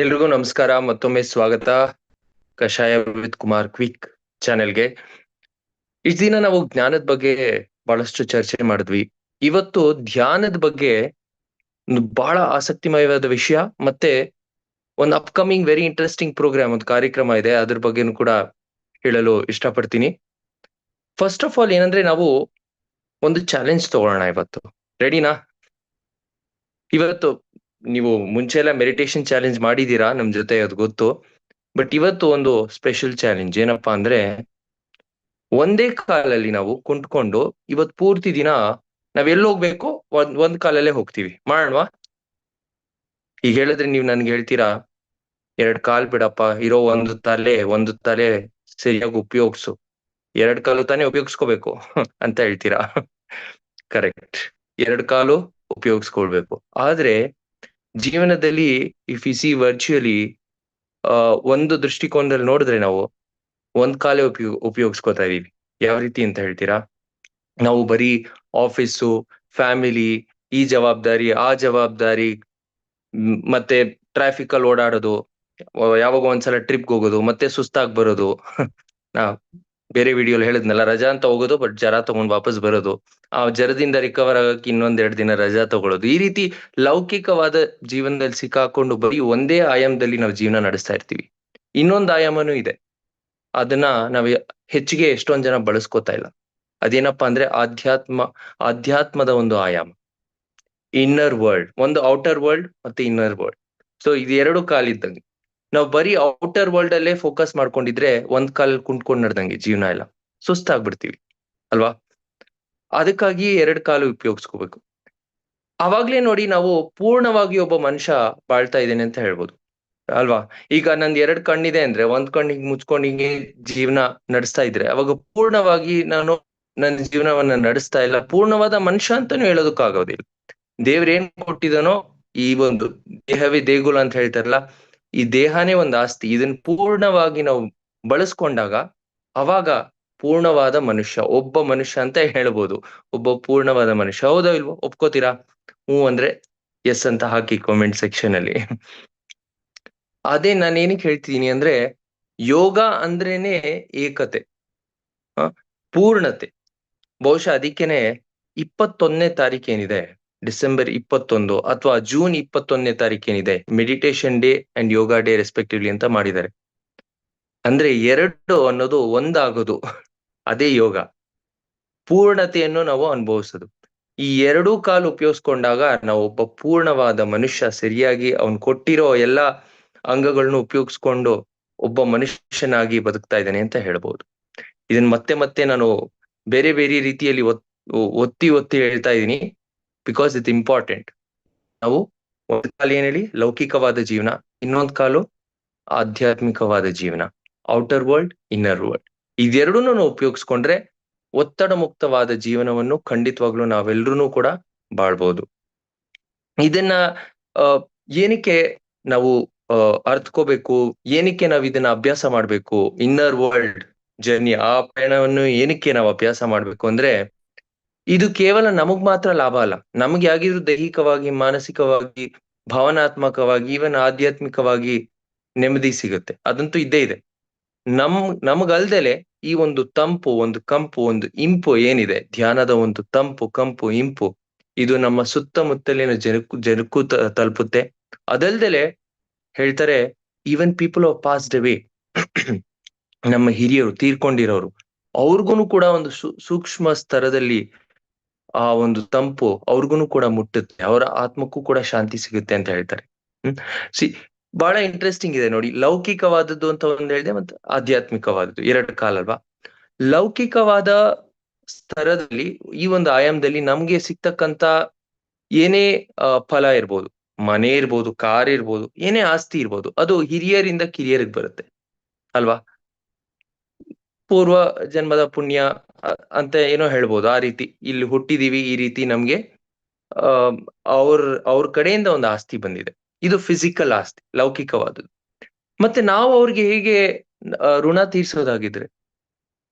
ಎಲ್ರಿಗೂ ನಮಸ್ಕಾರ, ಮತ್ತೊಮ್ಮೆ ಸ್ವಾಗತ. ಕಷಾಯ ವಿತ್ ಕುಮಾರ್ ಕ್ವಿಕ್ ಚಾನೆಲ್ಗೆ. ಇಷ್ಟ ದಿನ ನಾವು ಜ್ಞಾನದ ಬಗ್ಗೆ ಬಹಳಷ್ಟು ಚರ್ಚೆ ಮಾಡಿದ್ವಿ. ಇವತ್ತು ಧ್ಯಾನದ ಬಗ್ಗೆ ಬಹಳ ಆಸಕ್ತಿಮಯವಾದ ವಿಷಯ, ಮತ್ತೆ ಒಂದು ಅಪ್ಕಮಿಂಗ್ ವೆರಿ ಇಂಟ್ರೆಸ್ಟಿಂಗ್ ಪ್ರೋಗ್ರಾಮ್ ಒಂದು ಕಾರ್ಯಕ್ರಮ ಇದೆ. ಅದ್ರ ಬಗ್ಗೆನೂ ಕೂಡ ಹೇಳಲು ಇಷ್ಟಪಡ್ತೀನಿ. ಫಸ್ಟ್ ಆಫ್ ಆಲ್ ಏನಂದ್ರೆ ನಾವು ಒಂದು ಚಾಲೆಂಜ್ ತಗೊಳ್ಳೋಣ ಇವತ್ತು. ರೆಡಿನಾ ಇವತ್ತು ನೀವು ಮುಂಚೆ ಎಲ್ಲ ಮೆಡಿಟೇಷನ್ ಚಾಲೆಂಜ್ ಮಾಡಿದೀರಾ ನಮ್ ಜೊತೆ ಅದು ಗೊತ್ತು. ಬಟ್ ಇವತ್ತು ಒಂದು ಸ್ಪೆಷಲ್ ಚಾಲೆಂಜ್ ಏನಪ್ಪಾ ಅಂದ್ರೆ, ಒಂದೇ ಕಾಲಲ್ಲಿ ನಾವು ಕುಂಟ್ಕೊಂಡು ಇವತ್ ಪೂರ್ತಿ ದಿನ ನಾವ್ ಎಲ್ಲಿ ಹೋಗ್ಬೇಕು? ಒಂದ್ ಒಂದ್ ಕಾಲಲ್ಲೇ ಹೋಗ್ತೀವಿ. ಮಾಡೋಣವಾ? ಈಗ ಹೇಳಿದ್ರೆ ನೀವ್ ನನ್ಗೆ ಹೇಳ್ತೀರಾ, ಎರಡ್ ಕಾಲ್ ಬಿಡಪ್ಪ, ಇರೋ ಒಂದು ತಲೆ ಒಂದು ತಲೆ ಸರಿಯಾಗಿ ಉಪಯೋಗಿಸು. ಎರಡ್ ಕಾಲು ತಾನೇ ಉಪಯೋಗಿಸ್ಕೋಬೇಕು ಅಂತ ಹೇಳ್ತೀರಾ? ಕರೆಕ್ಟ್ ಎರಡ್ ಕಾಲು ಉಪಯೋಗಿಸ್ಕೊಳ್ಬೇಕು. ಆದ್ರೆ ಜೀವನದಲ್ಲಿ ಇಫ್ ಯು ಸಿ ವರ್ಚುಯಲಿ ಒಂದು ದೃಷ್ಟಿಕೋನದಲ್ಲಿ ನೋಡಿದ್ರೆ ನಾವು ಒಂದ್ ಕಾಲೇ ಉಪಯೋಗ, ಉಪಯೋಗಿಸ್ಕೋತಾ ಇದೀವಿ ಯಾವ ರೀತಿ ಅಂತ ಹೇಳ್ತೀರಾ? ನಾವು ಬರೀ ಆಫೀಸು ಫ್ಯಾಮಿಲಿ ಈ ಜವಾಬ್ದಾರಿ, ಆ ಜವಾಬ್ದಾರಿ ಮತ್ತೆ ಟ್ರಾಫಿಕ್ ಅಲ್ಲಿ ಓಡಾಡೋದು, ಯಾವಾಗ ಒಂದ್ಸಲ ಟ್ರಿಪ್ ಹೋಗೋದು, ಮತ್ತೆ ಸುಸ್ತಾಗಿ ಬರೋದು. ಬೇರೆ ವಿಡಿಯೋಲಿ ಹೇಳಿದ್ನಲ್ಲ, ರಜಾ ಅಂತ ಹೋಗೋದು ಬಟ್ ಜರ ತಗೊಂಡ್ ವಾಪಸ್ ಬರೋದು. ಆ ಜರದಿಂದ ರಿಕವರ್ ಆಗಕ್ಕೆ ಇನ್ನೊಂದ್ ಎರಡ್ ದಿನ ರಜಾ ತಗೊಳ್ಳೋದು ಈ ರೀತಿ ಲೌಕಿಕವಾದ ಜೀವನದಲ್ಲಿ ಸಿಕ್ಕಾಕೊಂಡು ಬರೀ ಒಂದೇ ಆಯಾಮದಲ್ಲಿ ನಾವು ಜೀವನ ನಡೆಸ್ತಾ ಇರ್ತೀವಿ. ಇನ್ನೊಂದು ಆಯಾಮನೂ ಇದೆ. ಅದನ್ನ ನಾವ್ ಹೆಚ್ಚಿಗೆ ಎಷ್ಟೊಂದ್ ಜನ ಬಳಸ್ಕೋತಾ ಇಲ್ಲ. ಅದೇನಪ್ಪಾ ಅಂದ್ರೆ ಆಧ್ಯಾತ್ಮ, ಆಧ್ಯಾತ್ಮದ ಒಂದು ಆಯಾಮ. ಇನ್ನರ್ ವರ್ಲ್ಡ್ ಒಂದು ಔಟರ್ ವರ್ಲ್ಡ್ ಮತ್ತೆ ಇನ್ನರ್ ವರ್ಲ್ಡ್ ಸೊ ಇದೆರಡು ಕಾಲಿದ್ದಂಗೆ ನಾವು ಬರೀ ಔಟರ್ ವರ್ಲ್ಡ್ ಅಲ್ಲೇ ಫೋಕಸ್ ಮಾಡ್ಕೊಂಡಿದ್ರೆ ಒಂದ್ ಕಾಲ್ ಕುಂತ್ಕೊಂಡ್ ನಡ್ದಂಗೆ ಜೀವನ ಎಲ್ಲ. ಸುಸ್ತಾಗ್ಬಿಡ್ತೀವಿ. ಅಲ್ವಾ? ಅದಕ್ಕಾಗಿ ಎರಡ್ ಕಾಲು ಉಪಯೋಗಿಸ್ಕೋಬೇಕು. ಅವಾಗ್ಲೇ ನೋಡಿ ನಾವು ಪೂರ್ಣವಾಗಿ ಒಬ್ಬ ಮನುಷ್ಯ ಬಾಳ್ತಾ ಇದ್ದೇನೆ ಅಂತ ಹೇಳ್ಬೋದು. ಅಲ್ವಾ? ಈಗ ನಂದ್ ಎರಡ್ ಕಣ್ಣಿದೆ ಅಂದ್ರೆ ಒಂದ್ ಕಣ್ಣಿಗೆ ಮುಚ್ಕೊಂಡು ಹಿಂಗೆ ಜೀವನ ನಡೆಸ್ತಾ ಇದ್ರೆ ಅವಾಗ ಪೂರ್ಣವಾಗಿ ನಾನು ನನ್ನ ಜೀವನವನ್ನ ನಡೆಸ್ತಾ ಇಲ್ಲ. ಪೂರ್ಣವಾದ ಮನುಷ್ಯ ಅಂತಾನು ಹೇಳೋದಕ್ಕಾಗೋದಿಲ್ಲ. ದೇವ್ರ ಏನ್ ಕೊಟ್ಟಿದನೋ ಈ ಒಂದು ದೇಹವೇ ದೇಗುಲ ಅಂತ ಹೇಳ್ತಾರಲ್ಲ ಈ ದೇಹನೇ ಒಂದು ಆಸ್ತಿ. ಇದನ್ನ ಪೂರ್ಣವಾಗಿ ನಾವು ಬಳಸ್ಕೊಂಡಾಗ ಅವಾಗ ಪೂರ್ಣವಾದ ಮನುಷ್ಯ, ಒಬ್ಬ ಮನುಷ್ಯ ಅಂತ ಹೇಳ್ಬೋದು. ಒಬ್ಬ ಪೂರ್ಣವಾದ ಮನುಷ್ಯ. ಹೌದೋ ಇಲ್ವೋ? ಒಪ್ಕೋತೀರಾ? ಹ್ಞೂ ಅಂದ್ರೆ ಎಸ್ ಅಂತ ಹಾಕಿ ಕಾಮೆಂಟ್ ಸೆಕ್ಷನ್ ಅಲ್ಲಿ. ಅದೇ ನಾನು ಏನಕ್ಕೆ ಹೇಳ್ತೀನಿ ಅಂದ್ರೆ ಯೋಗ ಅಂದ್ರೇನೆ ಏಕತೆ. ಪೂರ್ಣತೆ. ಬಹುಶಃ ಅದಕ್ಕೇನೆ ಇಪ್ಪತ್ತೊಂದನೇ ತಾರೀಕು ಏನಿದೆ ಡಿಸೆಂಬರ್ ಇಪ್ಪತ್ತೊಂದು ಅಥವಾ ಜೂನ್ ಇಪ್ಪತ್ತೊಂದನೇ ತಾರೀಕು ಏನಿದೆ meditation day and yoga day respectively ಅಂತ ಮಾಡಿದ್ದಾರೆ. ಅಂದ್ರೆ ಎರಡು ಅನ್ನೋದು ಒಂದಾಗೋದು, ಅದೇ ಯೋಗ. ಪೂರ್ಣತೆಯನ್ನು ನಾವು ಅನುಭವಿಸೋದು. ಈ ಎರಡೂ ಕಾಲು ಉಪಯೋಗಿಸ್ಕೊಂಡಾಗ ನಾವು ಒಬ್ಬ ಪೂರ್ಣವಾದ ಮನುಷ್ಯ, ಸರಿಯಾಗಿ ಅವನ್ ಕೊಟ್ಟಿರೋ ಎಲ್ಲಾ ಅಂಗಗಳನ್ನು ಉಪಯೋಗಿಸ್ಕೊಂಡು ಒಬ್ಬ ಮನುಷ್ಯನಾಗಿ ಬದುಕ್ತಾ ಇದ್ದಾನೆ ಅಂತ ಹೇಳ್ಬೋದು. ಇದನ್ ಮತ್ತೆ ಮತ್ತೆ ನಾನು ಬೇರೆ ಬೇರೆ ರೀತಿಯಲ್ಲಿ ಒತ್ತಿ ಒತ್ತಿ ಹೇಳ್ತಾ ಇದ್ದೀನಿ. ಬಿಕಾಸ್ ಇಟ್ ಇಂಪಾರ್ಟೆಂಟ್ ನಾವು ಒಂದು ಕಾಲ ಏನ್ ಹೇಳಿ ಲೌಕಿಕವಾದ ಜೀವನ, ಇನ್ನೊಂದ್ ಕಾಲು ಆಧ್ಯಾತ್ಮಿಕವಾದ ಜೀವನ ಔಟರ್ ವರ್ಲ್ಡ್ ಇನ್ನರ್ ವರ್ಲ್ಡ್ ಇದೆರಡೂ ನಾವು ಉಪಯೋಗಿಸ್ಕೊಂಡ್ರೆ ಒತ್ತಡ ಮುಕ್ತವಾದ ಜೀವನವನ್ನು ಖಂಡಿತವಾಗ್ಲೂ ನಾವೆಲ್ಲರೂ ಕೂಡ ಬಾಳ್ಬೋದು. ಇದನ್ನ ಏನಕ್ಕೆ ನಾವು ಅಹ್ ಅರ್ತ್ಕೋಬೇಕು? ಏನಕ್ಕೆ ನಾವು ಇದನ್ನ ಅಭ್ಯಾಸ ಮಾಡ್ಬೇಕು? ಇನ್ನರ್ ವರ್ಲ್ಡ್ ಜರ್ನಿ ಆ ಪಯಣವನ್ನು ಏನಕ್ಕೆ ನಾವು ಅಭ್ಯಾಸ ಮಾಡ್ಬೇಕು ಅಂದ್ರೆ ಇದು ಕೇವಲ ನಮಗ್ ಮಾತ್ರ ಲಾಭ ಅಲ್ಲ. ನಮ್ಗೆ ಯಾಗಿದ್ರು ದೈಹಿಕವಾಗಿ, ಮಾನಸಿಕವಾಗಿ, ಭಾವನಾತ್ಮಕವಾಗಿ ಈವನ್ ಆಧ್ಯಾತ್ಮಿಕವಾಗಿ ನೆಮ್ಮದಿ ಸಿಗುತ್ತೆ. ಅದಂತೂ ಇದ್ದೇ ಇದೆ. ನಮ್, ನಮಗಲ್ದಲೆ ಈ ಒಂದು ತಂಪು, ಒಂದು ಕಂಪು, ಒಂದು ಇಂಪು ಏನಿದೆ? ಧ್ಯಾನದ ಒಂದು ತಂಪು, ಕಂಪು, ಇಂಪು, ಇದು ನಮ್ಮ ಸುತ್ತಮುತ್ತಲಿನ ಜನಕ್ಕೂ ಜನಕ್ಕೂ ತಲುಪುತ್ತೆ. ಅದಲ್ದಲೆ ಹೇಳ್ತಾರೆ even people of passed away ನಮ್ಮ ಹಿರಿಯರು, ತೀರ್ಕೊಂಡಿರೋರು ಅವ್ರಿಗೂ ಕೂಡ ಒಂದು ಸೂಕ್ಷ್ಮ ಸ್ತರದಲ್ಲಿ ಆ ಒಂದು ತಂಪು ಅವ್ರಿಗೂ ಕೂಡ ಮುಟ್ಟುತ್ತೆ, ಅವರ ಆತ್ಮಕ್ಕೂ ಕೂಡ ಶಾಂತಿ ಸಿಗುತ್ತೆ ಅಂತ ಹೇಳ್ತಾರೆ. ಹ್ಮ್, ಸಿ ಬಹಳ ಇಂಟ್ರೆಸ್ಟಿಂಗ್ ಇದೆ ನೋಡಿ, ಲೌಕಿಕವಾದದ್ದು ಅಂತ ಒಂದು ಹೇಳಿದೆ ಮತ್ತೆ ಆಧ್ಯಾತ್ಮಿಕವಾದದ್ದು, ಎರಡು ಕಾಲಲ್ವಾ? ಲೌಕಿಕವಾದ ಸ್ತರದಲ್ಲಿ ಈ ಒಂದು ಆಯಾಮದಲ್ಲಿ ನಮ್ಗೆ ಸಿಗ್ತಕ್ಕಂತ ಏನೇ ಫಲ ಇರ್ಬೋದು, ಮನೆ ಇರ್ಬೋದು, ಕಾರ್ ಇರ್ಬೋದು, ಏನೇ ಆಸ್ತಿ ಇರ್ಬೋದು, ಅದು ಹಿರಿಯರಿಂದ ಕಿರಿಯರಿಗೆ ಬರುತ್ತೆ, ಅಲ್ವಾ? ಪೂರ್ವ ಜನ್ಮದ ಪುಣ್ಯ ಅಂತ ಏನೋ ಹೇಳ್ಬೋದು. ಆ ರೀತಿ ಇಲ್ಲಿ ಹುಟ್ಟಿದೀವಿ, ಈ ರೀತಿ ನಮ್ಗೆ ಅವ್ರ ಅವ್ರ ಕಡೆಯಿಂದ ಒಂದು ಆಸ್ತಿ ಬಂದಿದೆ. ಇದು ಫಿಸಿಕಲ್ ಆಸ್ತಿ, ಲೌಕಿಕವಾದದ್ದು. ಮತ್ತೆ ನಾವು ಅವ್ರಿಗೆ ಹೇಗೆ ಋಣ ತೀರ್ಸೋದಾಗಿದ್ರೆ,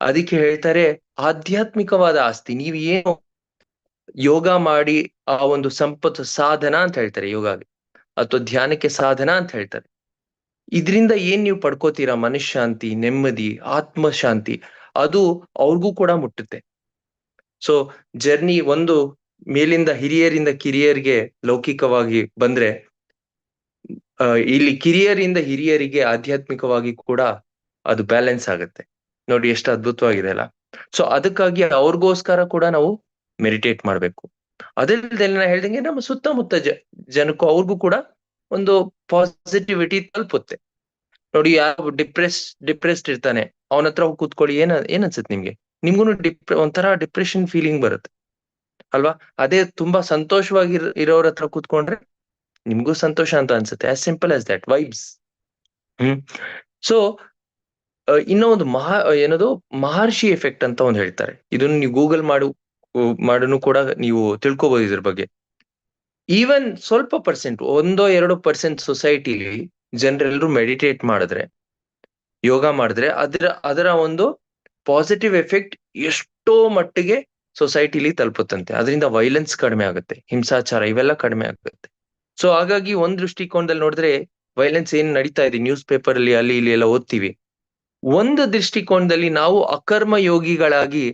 ಅದಕ್ಕೆ ಹೇಳ್ತಾರೆ, ಆಧ್ಯಾತ್ಮಿಕವಾದ ಆಸ್ತಿ, ನೀವು ಏನು ಯೋಗ ಮಾಡಿ ಆ ಒಂದು ಸಂಪತ್ತು ಸಾಧನ ಅಂತ ಹೇಳ್ತಾರೆ ಯೋಗಾಗೆ ಅಥವಾ ಧ್ಯಾನಕ್ಕೆ ಸಾಧನ ಅಂತ ಹೇಳ್ತಾರೆ. ಇದರಿಂದ ಏನ್ ನೀವು ಪಡ್ಕೋತೀರಾ? ಮನಃಶಾಂತಿ, ನೆಮ್ಮದಿ ಆತ್ಮ ಶಾಂತಿ ಅದು ಅವ್ರಿಗೂ ಕೂಡ ಮುಟ್ಟುತ್ತೆ. ಸೊ ಜರ್ನಿ ಒಂದು ಮೇಲಿಂದ ಹಿರಿಯರಿಂದ ಕಿರಿಯರಿಗೆ ಲೌಕಿಕವಾಗಿ ಬಂದ್ರೆ ಇಲ್ಲಿ ಕಿರಿಯರಿಂದ ಹಿರಿಯರಿಗೆ ಆಧ್ಯಾತ್ಮಿಕವಾಗಿ ಕೂಡ ಅದು ಬ್ಯಾಲೆನ್ಸ್ ಆಗುತ್ತೆ. ನೋಡಿ ಎಷ್ಟು ಅದ್ಭುತವಾಗಿದೆ ಅಲ್ಲ. ಸೊ ಅದಕ್ಕಾಗಿ ಅವ್ರಿಗೋಸ್ಕರ ಕೂಡ ನಾವು ಮೆಡಿಟೇಟ್ ಮಾಡ್ಬೇಕು. ಅದಲ್ಲದೆ ನಾ ಹೇಳ್ದಂಗೆ ನಮ್ಮ ಸುತ್ತಮುತ್ತ ಜನಕ್ಕೂ ಅವ್ರಿಗೂ ಕೂಡ ಒಂದು ಪಾಸಿಟಿವಿಟಿ ತಲುಪುತ್ತೆ. ನೋಡಿ ಯಾವ ಡಿಪ್ರೆಸ್ ಡಿಪ್ರೆಸ್ಡ್ ಇರ್ತಾನೆ. ಅವನ ಹತ್ರ ಹೋಗಿ ಕೂತ್ಕೊಳ್ಳಿ, ಏನ ಏನ್ ಅನ್ಸುತ್ತೆ ನಿಮ್ಗೆ? ನಿಮ್ಗೂ ಡಿಪ್ ಒಂಥರ ಡಿಪ್ರೆಷನ್ ಫೀಲಿಂಗ್ ಬರುತ್ತೆ. ಅಲ್ವಾ? ಅದೇ ತುಂಬಾ ಸಂತೋಷವಾಗಿ ಇರೋರ ಹತ್ರ ಕೂತ್ಕೊಂಡ್ರೆ ನಿಮ್ಗೂ ಸಂತೋಷ ಅಂತ ಅನ್ಸುತ್ತೆ. As simple as that vibes hmm. So ಇನ್ನೂ ಒಂದು ಮಹಾ, ಏನದು? ಮಹರ್ಷಿ ಎಫೆಕ್ಟ್ ಅಂತ ಒಂದು ಹೇಳ್ತಾರೆ. ಇದನ್ನ ನೀವು ಗೂಗಲ್ ಮಾಡು, ಮಾಡನು ಕೂಡ ನೀವು ತಿಳ್ಕೊಬಹುದು ಇದ್ರ ಬಗ್ಗೆ. ಈವನ್ ಸ್ವಲ್ಪ ಪರ್ಸೆಂಟ್ ಒಂದೋ ಎರಡು ಪರ್ಸೆಂಟ್ ಸೊಸೈಟಿಲಿ ಜನರೆಲ್ಲರೂ ಮೆಡಿಟೇಟ್ ಮಾಡಿದ್ರೆ, ಯೋಗ ಮಾಡಿದ್ರೆ ಅದರ ಅದರ ಒಂದು ಪಾಸಿಟಿವ್ ಎಫೆಕ್ಟ್ ಎಷ್ಟೋ ಮಟ್ಟಿಗೆ ಸೊಸೈಟಿಲಿ ತಲುಪುತ್ತಂತೆ. ಅದರಿಂದ ವೈಲೆನ್ಸ್ ಕಡಿಮೆ ಆಗುತ್ತೆ, ಹಿಂಸಾಚಾರ ಇವೆಲ್ಲ ಕಡಿಮೆ ಆಗುತ್ತೆ. ಸೊ ಹಾಗಾಗಿ ಒಂದ್ ದೃಷ್ಟಿಕೋನದಲ್ಲಿ ನೋಡಿದ್ರೆ ವೈಲೆನ್ಸ್ ಏನ್ ನಡೀತಾ ಇದೆ ನ್ಯೂಸ್ ಪೇಪರ್ ಅಲ್ಲಿ ಅಲ್ಲಿ ಇಲ್ಲಿ ಎಲ್ಲ ಓದ್ತೀವಿ. ಒಂದು ದೃಷ್ಟಿಕೋನದಲ್ಲಿ ನಾವು ಅಕರ್ಮ ಯೋಗಿಗಳಾಗಿ,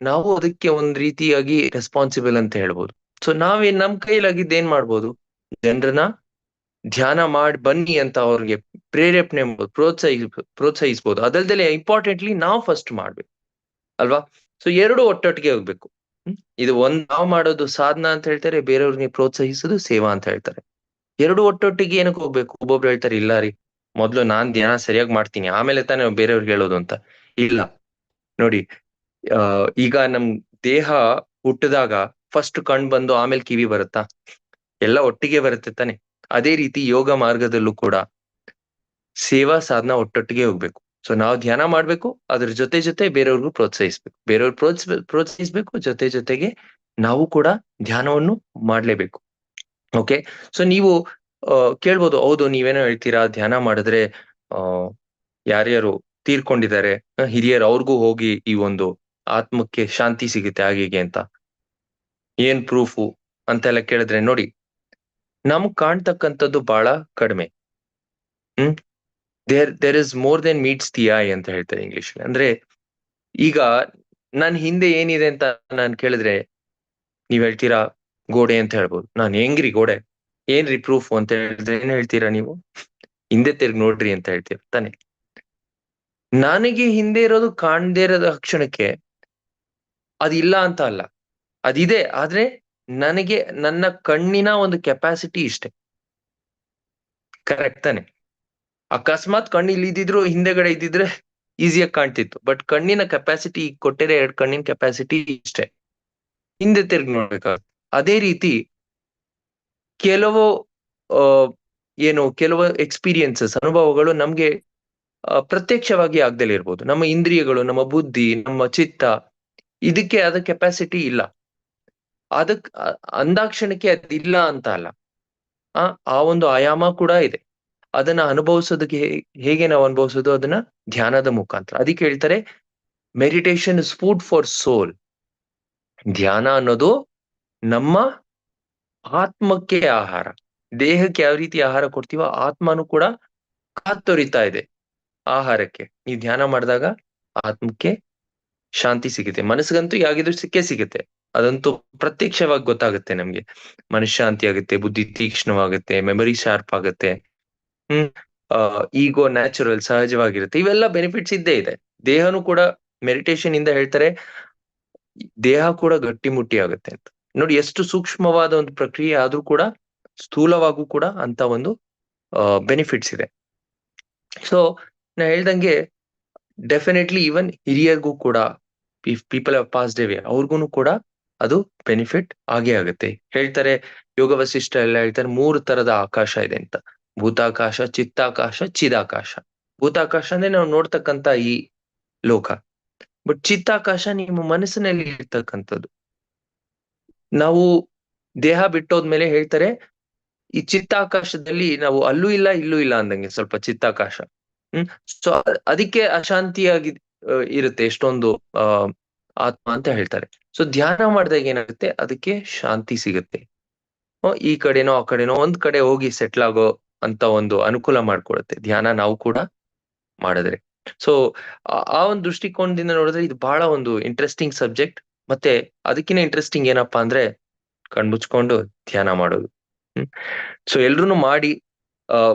ನಾವು ಅದಕ್ಕೆ ಒಂದ್ ರೀತಿಯಾಗಿ ರೆಸ್ಪಾನ್ಸಿಬಲ್ ಅಂತ ಹೇಳ್ಬೋದು. ಸೊ ನಾವೇ ನಮ್ ಕೈಲಾಗಿದ್ದು ಏನ್ ಮಾಡ್ಬೋದು? ಜನರನ್ನ ಧ್ಯಾನ ಮಾಡಿ ಬನ್ನಿ ಅಂತ ಅವ್ರಿಗೆ ಪ್ರೇರೇಪಣೆ ಪ್ರೋತ್ಸಾಹಿ, ಪ್ರೋತ್ಸಾಹಿಸ್ಬೋದು. ಅದಲ್ದಲೆ ಇಂಪಾರ್ಟೆಂಟ್ಲಿ ನಾವು ಫಸ್ಟ್ ಮಾಡ್ಬೇಕು, ಅಲ್ವಾ? ಸೊ ಎರಡು ಒಟ್ಟೊಟ್ಟಿಗೆ ಹೋಗ್ಬೇಕು. ಇದು ಒಂದ್ ನಾವು ಮಾಡೋದು ಸಾಧನ ಅಂತ ಹೇಳ್ತಾರೆ, ಬೇರೆಯವ್ರಿಗೆ ಪ್ರೋತ್ಸಾಹಿಸೋದು ಸೇವಾ ಅಂತ ಹೇಳ್ತಾರೆ. ಎರಡು ಒಟ್ಟೊಟ್ಟಿಗೆ ಏನಕ್ಕೆ ಹೋಗ್ಬೇಕು? ಒಬ್ಬೊಬ್ರು ಹೇಳ್ತಾರೆ, ಇಲ್ಲ ರೀ, ಮೊದ್ಲು ನಾನ್ ಧ್ಯಾನ ಸರಿಯಾಗಿ ಮಾಡ್ತೀನಿ, ಆಮೇಲೆ ತಾನೇ ಬೇರೆಯವ್ರಿಗೆ ಹೇಳೋದು ಅಂತ. ಇಲ್ಲ. ನೋಡಿ ಈಗ ನಮ್ ದೇಹ ಹುಟ್ಟಿದಾಗ ಫಸ್ಟ್ ಕಣ್ ಬಂದು ಆಮೇಲೆ ಕಿವಿ ಬರುತ್ತಾ? ಎಲ್ಲ ಒಟ್ಟಿಗೆ ಬರುತ್ತೆ ತಾನೆ? ಅದೇ ರೀತಿ ಯೋಗ ಮಾರ್ಗದಲ್ಲೂ ಕೂಡ ಸೇವಾ ಸಾಧನ ಒಟ್ಟೊಟ್ಟಿಗೆ ಹೋಗ್ಬೇಕು. ಸೊ ನಾವು ಧ್ಯಾನ ಮಾಡ್ಬೇಕು, ಅದ್ರ ಜೊತೆ ಜೊತೆ ಬೇರೆಯವ್ರಿಗೂ ಪ್ರೋತ್ಸಾಹಿಸ್ಬೇಕು. ಬೇರೆಯವ್ರು ಪ್ರೋತ್ಸ, ಪ್ರೋತ್ಸಾಹಿಸ್ಬೇಕು, ಜೊತೆ ಜೊತೆಗೆ ನಾವು ಕೂಡ ಧ್ಯಾನವನ್ನು ಮಾಡ್ಲೇಬೇಕು. ಓಕೆ ಸೊ ನೀವು ಕೇಳ್ಬೋದು, ಹೌದು, ನೀವೇನೋ ಹೇಳ್ತೀರಾ, ಧ್ಯಾನ ಮಾಡಿದ್ರೆ ಅಹ್ ಯಾರ್ಯಾರು ತೀರ್ಕೊಂಡಿದ್ದಾರೆ ಹಿರಿಯರು ಅವ್ರಿಗೂ ಹೋಗಿ ಈ ಒಂದು ಆತ್ಮಕ್ಕೆ ಶಾಂತಿ ಸಿಗುತ್ತೆ ಹಾಗೆ ಅಂತ. ಏನ್ ಪ್ರೂಫು ಅಂತೆಲ್ಲ ಕೇಳಿದ್ರೆ ನೋಡಿ. ನಮ್ಗ್ ಕಾಣ್ತಕ್ಕಂಥದ್ದು ಬಹಳ ಕಡಿಮೆ. ಹ್ಮ್? There there is more than meets the eye ಅಂತ ಹೇಳ್ತಾರೆ ಇಂಗ್ಲಿಷ್ ಅಂದ್ರೆ ಈಗ ನನ್ ಹಿಂದೆ ಏನಿದೆ ಅಂತ ನಾನು ಕೇಳಿದ್ರೆ ನೀವ್ ಹೇಳ್ತೀರಾ ಗೋಡೆ ಅಂತ ಹೇಳ್ಬೋದು. ನಾನ್ ಹೆಂಗ್ರಿ ಗೋಡೆ? ಏನ್ರಿ ಪ್ರೂಫ್ ಅಂತ ಹೇಳಿದ್ರೆ ಏನ್ ಹೇಳ್ತೀರಾ ನೀವು? ಹಿಂದೆ ತಿರ್ಗಿ ನೋಡ್ರಿ ಅಂತ ಹೇಳ್ತೀರ ತಾನೆ. ನನಗೆ ಹಿಂದೆ ಇರೋದು ಕಾಣದೇ ಇರೋದ ಕ್ಷಣಕ್ಕೆ ಅದಿಲ್ಲ ಅಂತ ಅಲ್ಲ. ಅದಿದೆ, ಆದ್ರೆ ನನಗೆ ನನ್ನ ಕಣ್ಣಿನ ಒಂದು ಕೆಪಾಸಿಟಿ ಇಷ್ಟೆ. ಕರೆಕ್ಟ್ ತಾನೆ? ಅಕಸ್ಮಾತ್ ಕಣ್ಣು ಇಲ್ಲಿ ಇದ್ದಿದ್ರು, ಹಿಂದೆಗಡೆ ಇದ್ದಿದ್ರೆ ಈಸಿಯಾಗಿ ಕಾಣ್ತಿತ್ತು. ಬಟ್ ಕಣ್ಣಿನ ಕೆಪಾಸಿಟಿ ಕೊಟ್ಟಿರೋ ಎರಡು ಕಣ್ಣಿನ ಕೆಪಾಸಿಟಿ ಇಷ್ಟೇ. ಹಿಂದೆ ತಿರುಗಿ ನೋಡ್ಬೇಕಾಗುತ್ತೆ. ಅದೇ ರೀತಿ ಕೆಲವು ಏನು ಕೆಲವು ಎಕ್ಸ್ಪೀರಿಯನ್ಸಸ್ ಅನುಭವಗಳು ನಮ್ಗೆ ಪ್ರತ್ಯಕ್ಷವಾಗಿ ಆಗ್ದಲೇ ಇರ್ಬೋದು ನಮ್ಮ ಇಂದ್ರಿಯಗಳು, ನಮ್ಮ ಬುದ್ಧಿ, ನಮ್ಮ ಚಿತ್ತ, ಇದಕ್ಕೆ ಅದ ಕೆಪಾಸಿಟಿ ಇಲ್ಲ. ಅದಕ್ ಅಂದಾಕ್ಷಣಕ್ಕೆ ಅದಿಲ್ಲ ಅಂತ ಅಲ್ಲ. ಆ ಆ ಒಂದು ಆಯಾಮ ಕೂಡ ಇದೆ. ಅದನ್ನ ಅನುಭವಿಸೋದಕ್ಕೆ ಹೇಗೆ ನಾವು ಅನುಭವಿಸೋದು? ಅದನ್ನ ಧ್ಯಾನದ ಮುಖಾಂತರ. ಅದಕ್ಕೆ ಹೇಳ್ತಾರೆ meditation is food for soul ಧ್ಯಾನ ಅನ್ನೋದು ನಮ್ಮ ಆತ್ಮಕ್ಕೆ ಆಹಾರ. ದೇಹಕ್ಕೆ ಯಾವ ರೀತಿ ಆಹಾರ ಕೊಡ್ತೀವೋ ಆತ್ಮನು ಕೂಡ ಕಾತೊರಿತಾ ಇದೆ ಆಹಾರಕ್ಕೆ. ನೀವು ಧ್ಯಾನ ಮಾಡಿದಾಗ ಆತ್ಮಕ್ಕೆ ಶಾಂತಿ ಸಿಗುತ್ತೆ. ಮನಸ್ಸಿಗಂತೂ ಯಾಗಿದ್ರು ಸಿಕ್ಕೇ ಸಿಗುತ್ತೆ. ಅದಂತೂ ಪ್ರತ್ಯಕ್ಷವಾಗಿ ಗೊತ್ತಾಗುತ್ತೆ ನಮ್ಗೆ. ಮನಃಶಾಂತಿ ಆಗುತ್ತೆ ಬುದ್ಧಿ ತೀಕ್ಷ್ಣವಾಗುತ್ತೆ ಮೆಮೊರಿ ಶಾರ್ಪ್ ಆಗುತ್ತೆ. ಹ್ಮ್ ಈಗೋ ನ್ಯಾಚುರಲ್ ಸಹಜವಾಗಿರುತ್ತೆ. ಇವೆಲ್ಲ ಬೆನಿಫಿಟ್ಸ್ ಇದ್ದೇ ಇದೆ. ದೇಹನೂ ಕೂಡ ಮೆಡಿಟೇಷನ್ ಇಂದ ಹೇಳ್ತಾರೆ, ದೇಹ ಕೂಡ ಗಟ್ಟಿಮುಟ್ಟಿ ಆಗುತ್ತೆ ಅಂತ. ನೋಡಿ, ಎಷ್ಟು ಸೂಕ್ಷ್ಮವಾದ ಒಂದು ಪ್ರಕ್ರಿಯೆ ಆದ್ರೂ ಕೂಡ, ಸ್ಥೂಲವಾಗೂ ಕೂಡ ಅಂತ ಒಂದು ಬೆನಿಫಿಟ್ಸ್ ಇದೆ. ಸೊ ನಾ ಹೇಳ್ದಂಗೆ ಡೆಫಿನೆಟ್ಲಿ ಈವನ್ ಹಿರಿಯರ್ಗೂ ಕೂಡ ಪೀಪಲ್ ಆಫ್ ಪಾಸ್ಟ್ ಡೇ ಅವ್ರಿಗೂ ಕೂಡ ಅದು ಬೆನಿಫಿಟ್ ಆಗೇ ಆಗುತ್ತೆ. ಹೇಳ್ತಾರೆ ಯೋಗ ವಸಿಷ್ಠ ಎಲ್ಲ ಹೇಳ್ತಾರೆ, ಮೂರು ತರದ ಆಕಾಶ ಇದೆ ಅಂತ. ಭೂತಾಕಾಶ, ಚಿತ್ತಾಕಾಶ, ಚಿದಾಕಾಶ. ಭೂತಾಕಾಶ ಅಂದ್ರೆ ನಾವು ನೋಡ್ತಕ್ಕಂತ ಈ ಲೋಕ. ಬಟ್ ಚಿತ್ತಾಕಾಶ ನಿಮ್ಮ ಮನಸ್ಸಿನಲ್ಲಿ ಇರ್ತಕ್ಕಂಥದ್ದು. ನಾವು ದೇಹ ಬಿಟ್ಟೋದ್ಮೇಲೆ ಹೇಳ್ತಾರೆ, ಈ ಚಿತ್ತಾಕಾಶದಲ್ಲಿ ನಾವು ಅಲ್ಲೂ ಇಲ್ಲ, ಇಲ್ಲೂ ಇಲ್ಲ ಅಂದಂಗೆ ಸ್ವಲ್ಪ ಚಿತ್ತಾಕಾಶ. ಹ್ಮ್? ಸೊ ಅದಕ್ಕೆ ಅಶಾಂತಿಯಾಗಿ ಇರುತ್ತೆ ಎಷ್ಟೊಂದು, ಆ ಆತ್ಮ ಅಂತ ಹೇಳ್ತಾರೆ. ಸೊ ಧ್ಯಾನ ಮಾಡಿದಾಗ ಏನಾಗುತ್ತೆ? ಅದಕ್ಕೆ ಶಾಂತಿ ಸಿಗುತ್ತೆ. ಈ ಕಡೆನೋ, ಆ ಕಡೆನೋ, ಒಂದ್ ಕಡೆ ಹೋಗಿ ಸೆಟ್ಲ್ ಆಗೋ ಅಂತ ಒಂದು ಅನುಕೂಲ ಮಾಡ್ಕೊಡುತ್ತೆ ಧ್ಯಾನ ನಾವು ಕೂಡ ಮಾಡಿದ್ರೆ. ಸೊ ಆ ಒಂದು ದೃಷ್ಟಿಕೋನದಿಂದ ನೋಡಿದ್ರೆ ಇದು ಬಹಳ ಒಂದು ಇಂಟ್ರೆಸ್ಟಿಂಗ್ ಸಬ್ಜೆಕ್ಟ್ ಮತ್ತೆ ಅದಕ್ಕಿಂತ ಇಂಟ್ರೆಸ್ಟಿಂಗ್ ಏನಪ್ಪಾ ಅಂದ್ರೆ ಕಣ್ಮುಚ್ಕೊಂಡು ಧ್ಯಾನ ಮಾಡೋದು. ಸೊ ಎಲ್ರು ಮಾಡಿ, ಆ,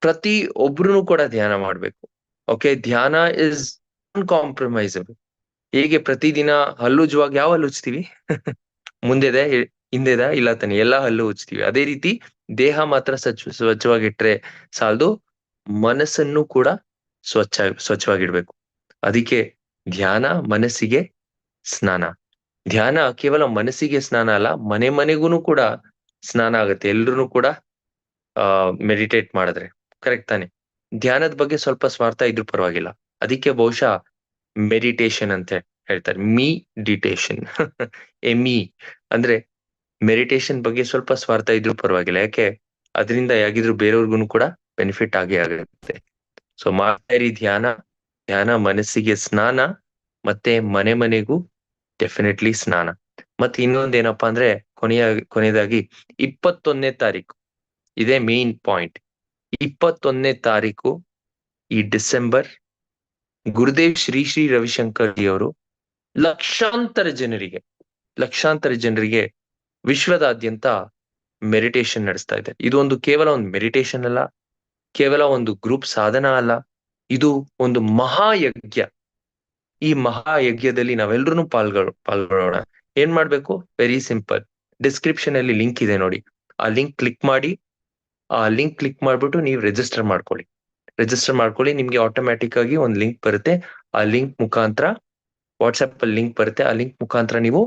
ಪ್ರತಿ ಒಬ್ರು ಕೂಡ ಧ್ಯಾನ ಮಾಡ್ಬೇಕು. ಓಕೆ ಧ್ಯಾನ ಇಸ್ ಅನ್ಕಾಂಪ್ರಮೈಸಬಲ್ ಹೇಗೆ ಪ್ರತಿದಿನ ಹಲ್ಲುಜ್ಜುವಾಗ ಯಾವ ಹಲ್ಲು ಉಜ್ತೀವಿ? ಮುಂದೆದ ಹಿಂದೆದ, ಇಲ್ಲ ತಾನೆ, ಎಲ್ಲಾ ಹಲ್ಲು ಉಜ್ತೀವಿ. ಅದೇ ರೀತಿ ದೇಹ ಮಾತ್ರ ಸ್ವಚ್ಛ, ಸ್ವಚ್ಛವಾಗಿಟ್ರೆ ಸಾಲದು ಮನಸ್ಸನ್ನು ಕೂಡ ಸ್ವಚ್ಛ, ಸ್ವಚ್ಛವಾಗಿಡ್ಬೇಕು. ಅದಕ್ಕೆ ಧ್ಯಾನ, ಮನಸ್ಸಿಗೆ ಸ್ನಾನ. ಧ್ಯಾನ ಕೇವಲ ಮನಸ್ಸಿಗೆ ಸ್ನಾನ ಅಲ್ಲ, ಮನೆ ಮನೆಗೂ ಕೂಡ ಸ್ನಾನ ಆಗುತ್ತೆ. ಎಲ್ರು ಕೂಡ, ಆ ಮೆಡಿಟೇಟ್ ಮಾಡಿದ್ರೆ. ಕರೆಕ್ಟ್ ತಾನೆ. ಧ್ಯಾನದ ಬಗ್ಗೆ ಸ್ವಲ್ಪ ಸ್ವಾರ್ಥ ಇದ್ರೂ ಪರವಾಗಿಲ್ಲ. ಅದಕ್ಕೆ ಬಹುಶಃ ಮೆಡಿಟೇಷನ್ ಅಂತ ಹೇಳ್ತಾರೆ. ಮೀ ಡಿಟೇಷನ್. ಮೀ. ಅಂದ್ರೆ ಮೆಡಿಟೇಷನ್ ಬಗ್ಗೆ ಸ್ವಲ್ಪ ಸ್ವಾರ್ಥ ಇದ್ರು ಪರವಾಗಿಲ್ಲ. ಯಾಕೆ? ಅದರಿಂದ ಯಾಗಿದ್ರು ಬೇರೆಯವ್ರಿಗೂ ಕೂಡ ಬೆನಿಫಿಟ್ ಆಗೇ ಆಗುತ್ತೆ. ಸೊ ಮಾತಾರಿ ಧ್ಯಾನ. ಧ್ಯಾನ ಮನಸ್ಸಿಗೆ ಸ್ನಾನ, ಮತ್ತೆ ಮನೆ ಮನೆಗೂ ಡೆಫಿನೆಟ್ಲಿ ಸ್ನಾನ. ಮತ್ತೆ ಇನ್ನೊಂದೇನಪ್ಪಾ ಅಂದ್ರೆ ಕೊನೆಯ, ಕೊನೆಯದಾಗಿ ಇಪ್ಪತ್ತೊಂದನೇ ತಾರೀಕು. ಇದೇ ಮೇನ್ ಪಾಯಿಂಟ್ ಇಪ್ಪತ್ತೊಂದನೇ ತಾರೀಕು ಈ ಡಿಸೆಂಬರ್ ಗುರುದೇವ್ ಶ್ರೀ ಶ್ರೀ ರವಿಶಂಕರ್ ಜಿ ಅವರು ಲಕ್ಷಾಂತರ ಜನರಿಗೆ ಲಕ್ಷಾಂತರ ಜನರಿಗೆ ವಿಶ್ವದಾದ್ಯಂತ ಮೆಡಿಟೇಷನ್ ನಡೆಸ್ತಾ ಇದೆ ಇದು ಒಂದು ಕೇವಲ ಒಂದು ಮೆಡಿಟೇಷನ್ ಅಲ್ಲ, ಕೇವಲ ಒಂದು ಗ್ರೂಪ್ ಸಾಧನ ಅಲ್ಲ, ಇದು ಒಂದು ಮಹಾಯಜ್ಞ. ಈ ಮಹಾಯಜ್ಞದಲ್ಲಿ ನಾವೆಲ್ಲರೂ ಪಾಲ್ಗೊಳ್, ಪಾಲ್ಗೊಳ್ಳೋಣ. ಏನ್ ಮಾಡ್ಬೇಕು? ವೆರಿ ಸಿಂಪಲ್ ಡಿಸ್ಕ್ರಿಪ್ಷನ್ ಅಲ್ಲಿ ಲಿಂಕ್ ಇದೆ ನೋಡಿ. ಆ ಲಿಂಕ್ ಕ್ಲಿಕ್ ಮಾಡಿ, ಆ ಲಿಂಕ್ ಕ್ಲಿಕ್ ಮಾಡ್ಬಿಟ್ಟು ನೀವು ರಿಜಿಸ್ಟರ್ ಮಾಡ್ಕೊಳ್ಳಿ. ರಿಜಿಸ್ಟರ್ ಮಾಡ್ಕೊಳ್ಳಿ. ನಿಮ್ಗೆ ಆಟೋಮ್ಯಾಟಿಕ್ ಆಗಿ ಒಂದು ಲಿಂಕ್ ಬರುತ್ತೆ. ಆ ಲಿಂಕ್ ಮುಖಾಂತರ ವಾಟ್ಸ್ಆಪ್ ಅಲ್ಲಿ ಲಿಂಕ್ ಬರುತ್ತೆ. ಆ ಲಿಂಕ್ ಮುಖಾಂತರ ನೀವು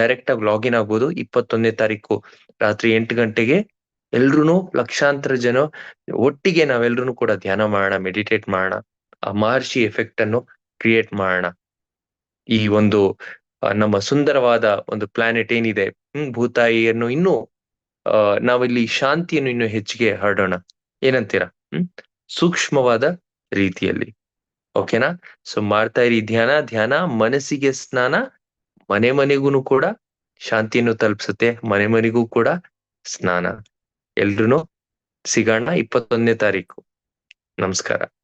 ಡೈರೆಕ್ಟ್ ಆಗಿ ಲಾಗಿನ್ ಆಗ್ಬೋದು. ಇಪ್ಪತ್ತೊಂದನೇ ತಾರೀಕು ರಾತ್ರಿ ಎಂಟು ಗಂಟೆಗೆ ಎಲ್ರು ಲಕ್ಷಾಂತರ ಜನ ಒಟ್ಟಿಗೆ ನಾವೆಲ್ಲರೂ ಕೂಡ ಧ್ಯಾನ ಮಾಡೋಣ ಮೆಡಿಟೇಟ್ ಮಾಡೋಣ, ಆ ಮಹರ್ಷಿ ಎಫೆಕ್ಟ್ ಅನ್ನು ಕ್ರಿಯೇಟ್ ಮಾಡೋಣ. ಈ ಒಂದು ನಮ್ಮ ಸುಂದರವಾದ ಒಂದು ಪ್ಲಾನೆಟ್ ಏನಿದೆ, ಹ್ಮ್, ಭೂತಾಯಿಯನ್ನು ಇನ್ನೂ ನಾವಿಲ್ಲಿ ಶಾಂತಿಯನ್ನು ಇನ್ನು ಹೆಚ್ಚಿಗೆ ಹರಡೋಣ. ಏನಂತೀರಾ? ಹ್ಮ್? ಸೂಕ್ಷ್ಮವಾದ ರೀತಿಯಲ್ಲಿ. ಓಕೆನಾ ಸೊ ಮಾಡ್ತಾ ಇರಿ ಧ್ಯಾನ. ಧ್ಯಾನ ಮನಸ್ಸಿಗೆ ಸ್ನಾನ, ಮನೆ ಮನೆಗೂ ಕೂಡ ಶಾಂತಿಯನ್ನು ತಲುಪಿಸುತ್ತೆ. ಮನೆ ಮನೆಗೂ ಕೂಡ ಸ್ನಾನ. ಎಲ್ರು ಸಿಗೋಣ ಇಪ್ಪತ್ತೊಂದನೇ ತಾರೀಕು. ನಮಸ್ಕಾರ.